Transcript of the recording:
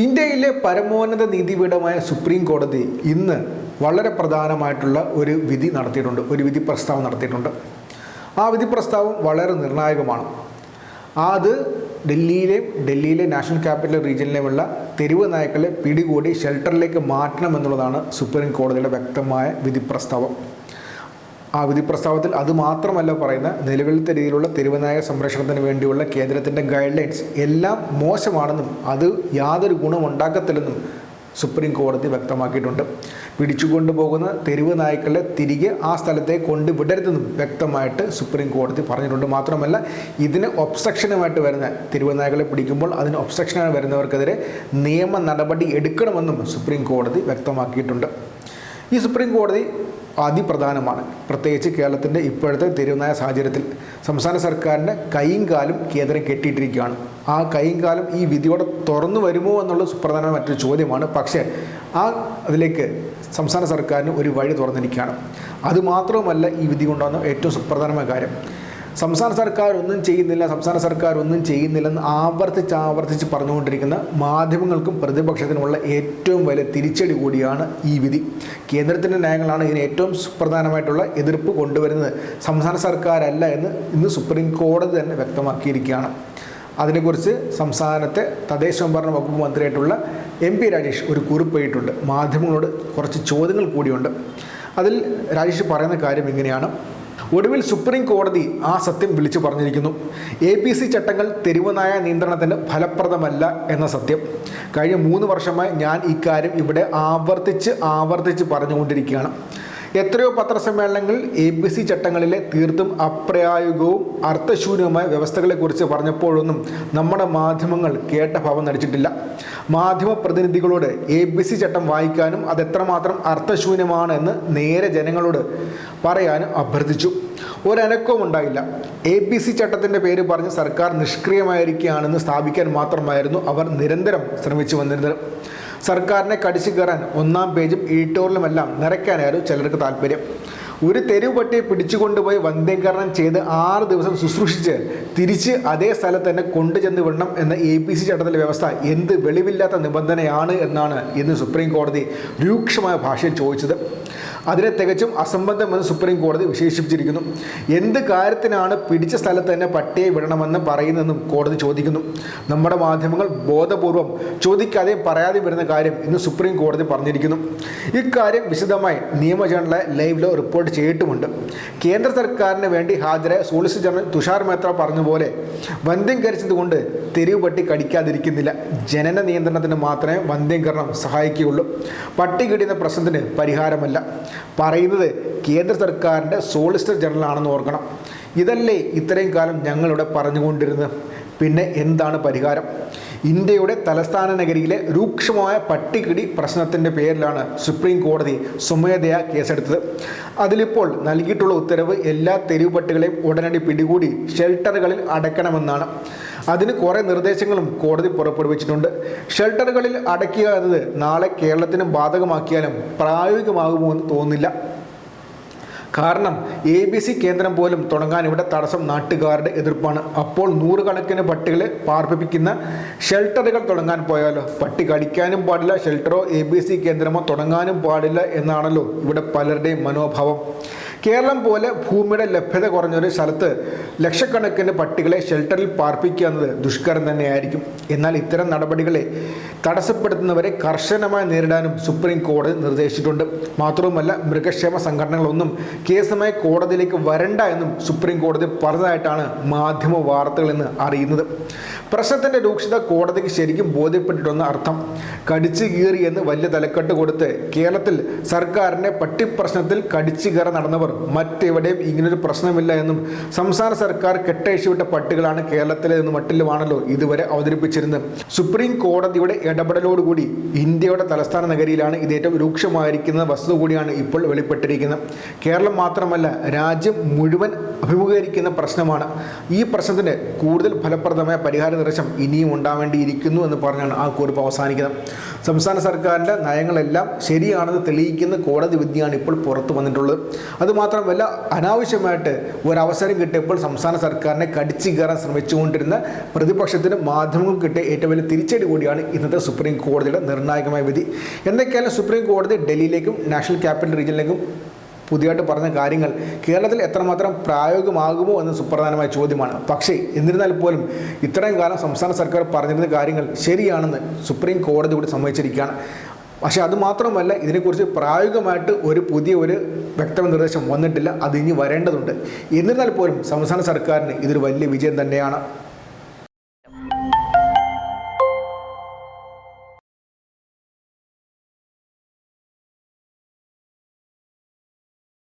ഇന്ത്യയിലെ പരമോന്നത നീതിപീഠമായ സുപ്രീം കോടതി ഇന്ന് വളരെ പ്രധാനമായിട്ടുള്ള ഒരു വിധി നടത്തിയിട്ടുണ്ട്. ഒരു വിധി പ്രസ്താവം നടത്തിയിട്ടുണ്ട്. ആ വിധി പ്രസ്താവം വളരെ നിർണായകമാണ്. അത് ഡൽഹിയിലെ ഡൽഹിയിലെ നാഷണൽ ക്യാപിറ്റൽ റീജിയനിലുമുള്ള തെരുവ് നായ്ക്കളെ പിടികൂടി ഷെൽട്ടറിലേക്ക് മാറ്റണമെന്നുള്ളതാണ് സുപ്രീം കോടതിയുടെ വ്യക്തമായ വിധി പ്രസ്താവം. ആ വിധി പ്രസ്താവത്തിൽ അതുമാത്രമല്ല പറയുന്ന നിലവിലത്തെ രീതിയിലുള്ള തെരുവുനായ സംരക്ഷണത്തിന് വേണ്ടിയുള്ള കേന്ദ്രത്തിന്റെ ഗൈഡ് ലൈൻസ് എല്ലാം മോശമാണെന്നും അത് യാതൊരു ഗുണമുണ്ടാക്കത്തില്ലെന്നും സുപ്രീം കോടതി വ്യക്തമാക്കിയിട്ടുണ്ട്. പിടിച്ചുകൊണ്ടുപോകുന്ന തെരുവ് നായ്ക്കളെ തിരികെ ആ സ്ഥലത്തെ കൊണ്ടുവിടരുതെന്നും വ്യക്തമായിട്ട് സുപ്രീം കോടതി പറഞ്ഞിട്ടുണ്ട്. മാത്രമല്ല ഇതിന് ഒബ്സക്ഷനുമായിട്ട് വരുന്ന തെരുവ് നായ്ക്കളെ പിടിക്കുമ്പോൾ അതിന് ഒബ്സ്ട്രക്ഷനാണ് വരുന്നവർക്കെതിരെ നിയമ നടപടി എടുക്കണമെന്നും സുപ്രീം കോടതി വ്യക്തമാക്കിയിട്ടുണ്ട്. ഈ സുപ്രീം കോടതി അതിപ്രധാനമാണ്. പ്രത്യേകിച്ച് കേരളത്തിന്റെ ഇപ്പോഴത്തെ തെരുവുനായ സാഹചര്യത്തിൽ സംസ്ഥാന സർക്കാരിന്റെ കൈയും കാലും കേന്ദ്രം കെട്ടിയിട്ടിരിക്കുകയാണ്. ആ കൈയും കാലം ഈ വിധിയോടെ തുറന്നു വരുമോ എന്നുള്ള സുപ്രധാന മറ്റൊരു ചോദ്യമാണ്. പക്ഷേ ആ അതിലേക്ക് സംസ്ഥാന സർക്കാരിന് ഒരു വഴി തുറന്നിരിക്കുകയാണ്. അതുമാത്രവുമല്ല ഈ വിധി കൊണ്ടുവന്ന ഏറ്റവും സുപ്രധാനമായ കാര്യം. സംസ്ഥാന സർക്കാർ ഒന്നും ചെയ്യുന്നില്ല സംസ്ഥാന സർക്കാർ ഒന്നും ചെയ്യുന്നില്ലെന്ന് ആവർത്തിച്ച് ആവർത്തിച്ച് പറഞ്ഞുകൊണ്ടിരിക്കുന്ന മാധ്യമങ്ങൾക്കും പ്രതിപക്ഷത്തിനുമുള്ള ഏറ്റവും വലിയ തിരിച്ചടി കൂടിയാണ് ഈ വിധി. കേന്ദ്രത്തിന്റെ നയങ്ങളാണ് ഇതിന് ഏറ്റവും സുപ്രധാനമായിട്ടുള്ള എതിർപ്പ് കൊണ്ടുവരുന്നത്. സംസ്ഥാന സർക്കാരല്ല എന്ന് ഇന്ന് സുപ്രീം കോടതി തന്നെ വ്യക്തമാക്കിയിരിക്കുകയാണ്. അതിനെക്കുറിച്ച് സംസ്ഥാനത്തെ തദ്ദേശ സ്വയംഭരണ വകുപ്പ് മന്ത്രിയായിട്ടുള്ള എം പി രാജേഷ് ഒരു കുറിപ്പ് എഴുതിയിട്ടുണ്ട് മാധ്യമങ്ങളോട് കുറച്ച് ചോദ്യങ്ങൾ കൂടിയുണ്ട്. അതിൽ രാജേഷ് പറയുന്ന കാര്യം ഇങ്ങനെയാണ്. ഒടുവിൽ സുപ്രീം കോടതി ആ സത്യം വിളിച്ചു പറഞ്ഞിരിക്കുന്നു. എ പി സി ചട്ടങ്ങൾ തെരുവുനായ നിയന്ത്രണത്തിന് ഫലപ്രദമല്ല എന്ന സത്യം. കഴിഞ്ഞ മൂന്ന് വർഷമായി ഞാൻ ഇക്കാര്യം ഇവിടെ ആവർത്തിച്ച് ആവർത്തിച്ച് പറഞ്ഞുകൊണ്ടിരിക്കുകയാണ്. എത്രയോ പത്രസമ്മേളനങ്ങൾ എ പി സി ചട്ടങ്ങളിലെ തീർത്തും അപ്രായോഗികവും അർത്ഥശൂന്യവുമായ വ്യവസ്ഥകളെക്കുറിച്ച് പറഞ്ഞപ്പോഴൊന്നും നമ്മുടെ മാധ്യമങ്ങൾ കേട്ട ഭാവം നടിച്ചിട്ടില്ല. മാധ്യമ പ്രതിനിധികളോട് എ ബി സി ചട്ടം വായിക്കാനും അത് എത്രമാത്രം അർത്ഥശൂന്യമാണ് എന്ന് നേരെ ജനങ്ങളോട് പറയാനും അഭ്യർത്ഥിച്ചു. ഒരനക്കവും ഉണ്ടായില്ല. എ ബി സി ചട്ടത്തിന്റെ പേര് പറഞ്ഞ് സർക്കാർ നിഷ്ക്രിയമായിരിക്കുകയാണെന്ന് സ്ഥാപിക്കാൻ മാത്രമായിരുന്നു അവർ നിരന്തരം ശ്രമിച്ചു വന്നിരുന്നത്. സർക്കാരിനെ കടിച്ചു കയറാൻ ഒന്നാം പേജും ഈട്ടോറിലുമെല്ലാം നിറയ്ക്കാനായിരുന്നു ചിലർക്ക് താല്പര്യം. ഒരു തെരുവ് പട്ടിയെ പിടിച്ചുകൊണ്ടുപോയി വന്ധ്യീകരണം ചെയ്ത് ആറ് ദിവസം ശുശ്രൂഷിച്ച് തിരിച്ച് അതേ സ്ഥലത്ത് തന്നെ കൊണ്ടുചെന്ന് വിടണം എന്ന എ പി സി ചട്ടത്തിലെ വ്യവസ്ഥ എന്ത് വെളിവില്ലാത്ത നിബന്ധനയാണ് എന്നാണ് ഇന്ന് സുപ്രീം കോടതി രൂക്ഷമായ ഭാഷയിൽ ചോദിച്ചത്. അതിനെ തികച്ചും അസംബന്ധമെന്ന് സുപ്രീം കോടതി വിശേഷിപ്പിച്ചിരിക്കുന്നു. എന്ത് കാര്യത്തിനാണ് പിടിച്ച സ്ഥലത്ത് തന്നെ പട്ടിയെ വിടണമെന്ന് പറയുന്നതെന്നും കോടതി ചോദിക്കുന്നു. നമ്മുടെ മാധ്യമങ്ങൾ ബോധപൂർവം ചോദിക്കാതെയും പറയാതെ വരുന്ന കാര്യം ഇന്ന് സുപ്രീം കോടതി പറഞ്ഞിരിക്കുന്നു. ഇക്കാര്യം വിശദമായി നിയമ ജേണലെ ലൈവിലോ റിപ്പോർട്ട് ചെയ്തിട്ടുമുണ്ട്. കേന്ദ്ര സർക്കാരിന് വേണ്ടി ഹാജരായ സോളിസിറ്റർ ജനറൽ തുഷാർ മേത്ര പറഞ്ഞ പോലെ വന്ധ്യംകരിച്ചതുകൊണ്ട് തെരുവ് പട്ടി കടിക്കാതിരിക്കുന്നില്ല. ജനന നിയന്ത്രണത്തിന് മാത്രമേ വന്ധ്യംകരണം സഹായിക്കുകയുള്ളൂ. പട്ടി കിടിയുന്ന പ്രശ്നത്തിന് പരിഹാരമല്ല. പറയുന്നത് കേന്ദ്ര സർക്കാരിന്റെ സോളിസിറ്റർ ജനറൽ ആണെന്ന് ഓർക്കണം. ഇതല്ലേ ഇത്രയും കാലം ഞങ്ങളിവിടെ പറഞ്ഞുകൊണ്ടിരുന്നത്. പിന്നെ എന്താണ് പരിഹാരം? ഇന്ത്യയുടെ തലസ്ഥാന നഗരിയിലെ രൂക്ഷമായ പട്ടികിടി പ്രശ്നത്തിന്റെ പേരിലാണ് സുപ്രീം കോടതി സ്വമേധയാ കേസെടുത്തത്. അതിലിപ്പോൾ നൽകിയിട്ടുള്ള ഉത്തരവ് എല്ലാ തെരുവ് പട്ടികളെയും ഉടനടി പിടികൂടി ഷെൽട്ടറുകളിൽ അടയ്ക്കണമെന്നാണ്. അതിന് കുറേ നിർദ്ദേശങ്ങളും കോടതി പുറപ്പെടുവിച്ചിട്ടുണ്ട്. ഷെൽട്ടറുകളിൽ അടയ്ക്കുക എന്നത് നാളെ കേരളത്തിന് ബാധകമാക്കിയാലും പ്രായോഗികമാകുമോ എന്ന് തോന്നുന്നില്ല. കാരണം എ ബി സി കേന്ദ്രം പോലും തുടങ്ങാൻ ഇവിടെ തടസ്സം നാട്ടുകാരുടെ എതിർപ്പാണ്. അപ്പോൾ നൂറുകണക്കിന് പട്ടികളെ പാർപ്പിപ്പിക്കുന്ന ഷെൽട്ടറുകൾ തുടങ്ങാൻ പോയാലോ? പട്ടി കളിക്കാനും പാടില്ല ഷെൽട്ടറോ എ ബി സി കേന്ദ്രമോ തുടങ്ങാനും പാടില്ല എന്നാണല്ലോ ഇവിടെ പലരുടെയും മനോഭാവം. കേരളം പോലെ ഭൂമിയുടെ ലഭ്യത കുറഞ്ഞൊരു സ്ഥലത്ത് ലക്ഷക്കണക്കിന് പട്ടികളെ ഷെൽട്ടറിൽ പാർപ്പിക്കുക എന്നത് ദുഷ്കരം തന്നെയായിരിക്കും. എന്നാൽ ഇത്തരം നടപടികളെ തടസ്സപ്പെടുത്തുന്നവരെ കർശനമായി നേരിടാനും സുപ്രീം കോടതി നിർദ്ദേശിച്ചിട്ടുണ്ട്. മാത്രവുമല്ല മൃഗക്ഷേമ സംഘടനകളൊന്നും കേസുമായി കോടതിയിലേക്ക് വരണ്ട എന്നും സുപ്രീം കോടതി പറഞ്ഞതായിട്ടാണ് മാധ്യമ വാർത്തകൾ നിന്ന് അറിയുന്നത്. പ്രശ്നത്തിന്റെ രൂക്ഷത കോടതിക്ക് ശരിക്കും ബോധ്യപ്പെട്ടിട്ടുന്ന അർത്ഥം. കടിച്ചു കീറി എന്ന് വലിയ തലക്കെട്ട് കൊടുത്ത് കേരളത്തിൽ സർക്കാരിന്റെ പട്ടിപ്രശ്നത്തിൽ കടിച്ചു കയറി നടന്നവർ മറ്റെവിടെയും ഇങ്ങനൊരു പ്രശ്നമില്ല എന്നും സംസ്ഥാന സർക്കാർ കെട്ടഴിച്ചുവിട്ട പട്ടികളാണ് കേരളത്തിലെ എന്ന് മട്ടിലുമാണല്ലോ ഇതുവരെ അവതരിപ്പിച്ചിരുന്നത്. സുപ്രീം കോടതിയുടെ ഇടപെടലോടുകൂടി ഇന്ത്യയുടെ തലസ്ഥാന നഗരിയിലാണ് ഇത് ഏറ്റവും രൂക്ഷമായിരിക്കുന്ന വസ്തു കൂടിയാണ് ഇപ്പോൾ വെളിപ്പെട്ടിരിക്കുന്നത്. കേരളം മാത്രമല്ല രാജ്യം മുഴുവൻ അഭിമുഖീകരിക്കുന്ന പ്രശ്നമാണ്. ഈ പ്രശ്നത്തിന് കൂടുതൽ ഫലപ്രദമായ പരിഹാര നിർദ്ദേശം ഇനിയും ഉണ്ടാവേണ്ടിയിരിക്കുന്നു എന്ന് പറഞ്ഞാണ് ആ കുറിപ്പ് അവസാനിക്കുന്നത്. സംസ്ഥാന സർക്കാരിന്റെ നയങ്ങളെല്ലാം ശരിയാണെന്ന് തെളിയിക്കുന്ന കോടതി വിധിയാണ് ഇപ്പോൾ പുറത്തു വന്നിട്ടുള്ളത്. അതുമാത്രം അതുമാത്രമല്ല അനാവശ്യമായിട്ട് ഒരവസരം കിട്ടിയപ്പോൾ സംസ്ഥാന സർക്കാരിനെ കടിച്ചു കയറാൻ ശ്രമിച്ചുകൊണ്ടിരുന്ന പ്രതിപക്ഷത്തിന് മാധ്യമങ്ങൾക്ക് കിട്ടിയ ഏറ്റവും വലിയ തിരിച്ചടി കൂടിയാണ് ഇന്നത്തെ സുപ്രീം കോടതിയുടെ നിർണായകമായ വിധി. എന്തൊക്കെയായാലും സുപ്രീം കോടതി ഡൽഹിയിലേക്കും നാഷണൽ ക്യാപിറ്റൽ റീജിയനിലേക്കും പുതിയതായിട്ട് പറഞ്ഞ കാര്യങ്ങൾ കേരളത്തിൽ എത്രമാത്രം പ്രായോഗികമാകുമോ എന്ന സുപ്രധാനമായ ചോദ്യമാണ്. പക്ഷേ എന്നിരുന്നാൽ പോലും ഇത്രയും കാലം സംസ്ഥാന സർക്കാർ പറഞ്ഞിരുന്ന കാര്യങ്ങൾ ശരിയാണെന്ന് സുപ്രീം കോടതി കൂടി സമ്മതിച്ചിരിക്കുകയാണ്. പക്ഷേ അത് മാത്രമല്ല ഇതിനെക്കുറിച്ച് പ്രായോഗികമായിട്ട് ഒരു പുതിയ ഒരു വ്യക്തമായ നിർദ്ദേശം വന്നിട്ടില്ല. അത് ഇനി വരേണ്ടതുണ്ട്. എന്നിരുന്നാൽ പോലും സംസ്ഥാന സർക്കാരിന് ഇതൊരു വലിയ വിജയം തന്നെയാണ്.